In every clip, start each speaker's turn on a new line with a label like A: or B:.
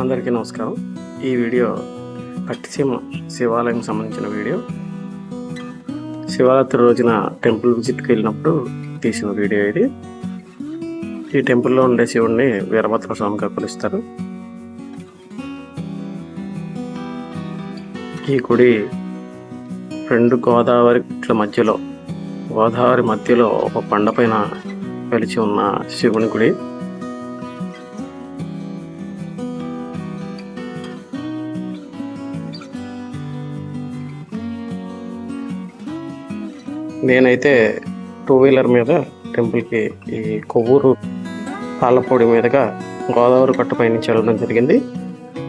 A: అందరికీ నమస్కారం. ఈ వీడియో పట్టిసీమ శివాలయం సంబంధించిన వీడియో. శివరాత్రి రోజున టెంపుల్ విజిట్కి వెళ్ళినప్పుడు తీసిన వీడియో ఇది. ఈ టెంపుల్లో ఉండే శివుడిని వీరభద్ర స్వామిగా కొలుస్తారు. ఈ గుడి రెండు గోదావరి మధ్యలో గోదావరి మధ్యలో ఒక పండపైన పైన వెలిచి ఉన్న శివుని గుడి. నేనైతే టూ వీలర్ మీద టెంపుల్కి ఈ కొవ్వూరు పాలపొడి మీదుగా గోదావరి కట్టుపై నుంచి వెళ్ళడం జరిగింది.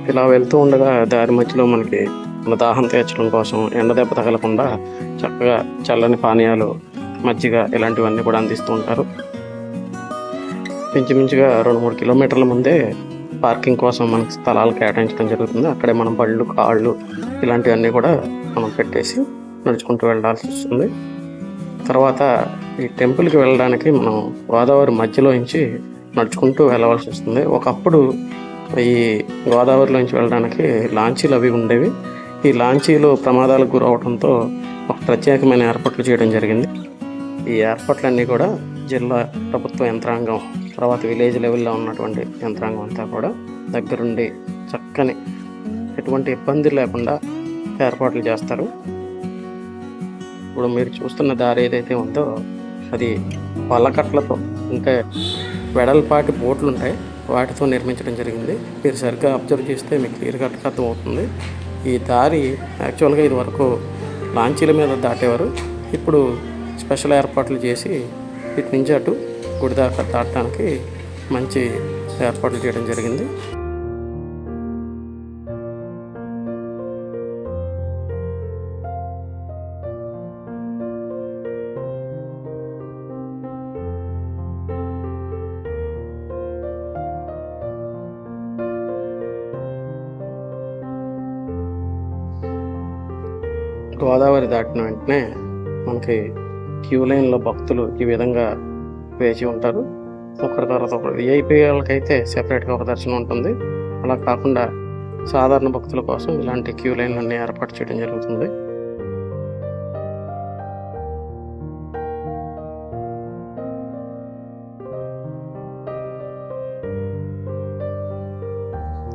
A: ఇలా వెళ్తూ ఉండగా దారి మధ్యలో మనకి మన దాహం తీర్చడం కోసం ఎండ దెబ్బ తగలకుండా చక్కగా చల్లని పానీయాలు మజ్జిగ ఇలాంటివన్నీ కూడా అందిస్తూ ఉంటారు. ఇంచుమించుగా రెండు మూడు కిలోమీటర్ల ముందే పార్కింగ్ కోసం మనకి స్థలాలు కేటాయించడం జరుగుతుంది. అక్కడే మనం బళ్ళు కాళ్ళు ఇలాంటివన్నీ కూడా మనం పెట్టేసి నడుచుకుంటూ వెళ్ళాల్సి వస్తుంది. తర్వాత ఈ టెంపుల్కి వెళ్ళడానికి మనం గోదావరి మధ్యలో నుంచి నడుచుకుంటూ వెళ్ళవలసి వస్తుంది. ఒకప్పుడు ఈ గోదావరిలోంచి వెళ్ళడానికి లాంచీలు అవి ఉండేవి. ఈ లాంచీలు ప్రమాదాలకు గురవడంతో ఒక ప్రత్యేకమైన ఏర్పాట్లు చేయడం జరిగింది. ఈ ఏర్పాట్లన్నీ కూడా జిల్లా ప్రభుత్వ యంత్రాంగం తర్వాత విలేజ్ లెవెల్లో ఉన్నటువంటి యంత్రాంగం అంతా కూడా దగ్గరుండి చక్కని ఎటువంటి ఇబ్బంది లేకుండా ఏర్పాట్లు చేస్తారు. ఇప్పుడు మీరు చూస్తున్న దారి ఏదైతే ఉందో అది పల్లకట్లతో ఇంకా వెడల్పాటి బోట్లు ఉంటాయి వాటితో నిర్మించడం జరిగింది. మీరు సరిగ్గా అబ్జర్వ్ చేస్తే మీకు క్లియర్గా అర్థం అవుతుంది ఈ దారి యాక్చువల్గా ఇది వరకు లాంచీల మీద దాటేవారు. ఇప్పుడు స్పెషల్ ఏర్పాట్లు చేసి ఇటు నుంచి అటు గుడి దాకా దాటడానికి మంచి ఏర్పాట్లు చేయడం జరిగింది. గోదావరి దాటిన వెంటనే మనకి క్యూ లైన్లో భక్తులు ఈ విధంగా వేచి ఉంటారు. ఒకరి తర్వాత ఒకరు విఐపీ వాళ్ళకైతే సెపరేట్గా ఒక దర్శనం ఉంటుంది. అలా కాకుండా సాధారణ భక్తుల కోసం ఇలాంటి క్యూ లైన్లన్నీ ఏర్పాటు చేయడం జరుగుతుంది.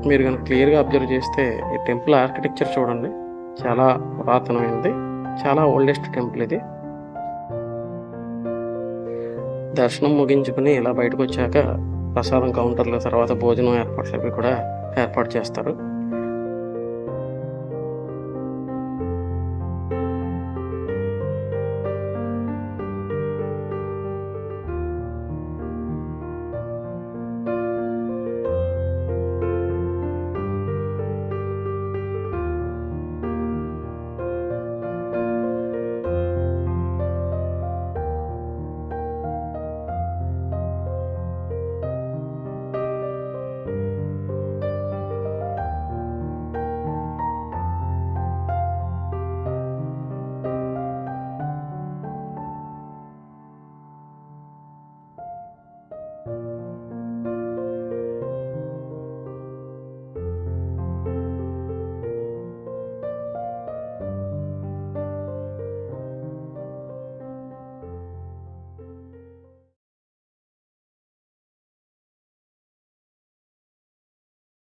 A: మీరు కనుక క్లియర్గా అబ్జర్వ్ చేస్తే ఈ టెంపుల్ ఆర్కిటెక్చర్ చూడండి. చాలా పురాతనమైనది చాలా ఓల్డెస్ట్ టెంపుల్ ఇది. దర్శనం ముగించుకుని ఇలా బయటకు వచ్చాక ప్రసాదం కౌంటర్లో తర్వాత భోజనం ఏర్పాట్లు అవి కూడా ఏర్పాటు చేస్తారు.